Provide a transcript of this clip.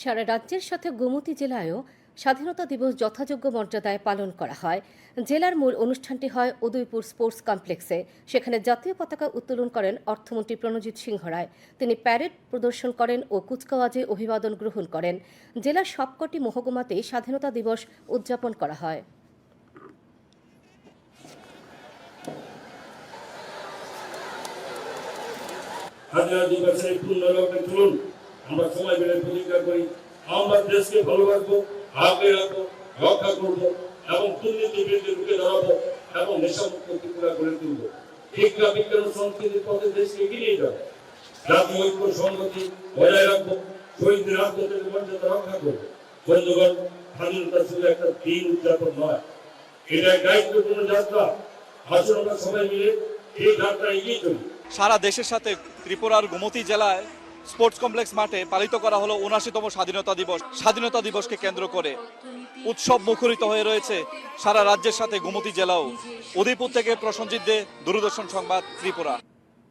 সারা রাজ্যের সাথে গোমতী জেলায়ও স্বাধীনতা দিবস যথাযোগ্য মর্যাদায় পালন করা হয়। জেলার মূল অনুষ্ঠানটি হয় উদয়পুর স্পোর্টস কমপ্লেক্সে। সেখানে জাতীয় পতাকা উত্তোলন করেন অর্থমন্ত্রী প্রণজিৎ সিংহ রায়। তিনি প্যারেড প্রদর্শন করেন ও কুচকাওয়াজে অভিবাদন গ্রহণ করেন। জেলার সবকটি মহকুমাতেই স্বাধীনতা দিবস উদযাপন করা হয়। হাজার দিবসের পূর্ণ লগ্নে চলুন আমরা সময় বেড়ে প্রতিজ্ঞা করি, আমরা দেশকে ভালোবাসবো আগলে রাখব, রক্ষা করব এবং দুর্নীতি বিরুদ্ধে রুখে দাঁড়াবো এবং নেশামুক্ত ত্রিপুরা গড়ে তুলব। শিক্ষা বিজ্ঞান ও সংস্কৃতির পথে দেশকে এগিয়ে নিয়ে যাব। জাতীয় ঐক্য সংগতি বজায় রাখব শহীদদের আত্মত্যাগের মর্যাদা রক্ষা করব। বন্ধুগণ, স্বাধীনতা শুধু একটা দিন উদযাপন নয়, এটা দায়িত্বপূর্ণ যাত্রা। আসুন আমরা সবাই মিলে এই যাত্রা এগিয়ে চলি। সারা দেশের সাথে ত্রিপুরার গোমতী জেলায় স্পোর্টস কমপ্লেক্স মাঠে পালিত করা হলো উনাশিতম স্বাধীনতা দিবস। স্বাধীনতা দিবসকে কেন্দ্র করে উৎসব মুখরিত হয়ে রয়েছে সারা রাজ্যের সাথে গোমতী জেলাও। উদয়পুর থেকে প্রসঞ্জিত দে, দূরদর্শন সংবাদ, ত্রিপুরা।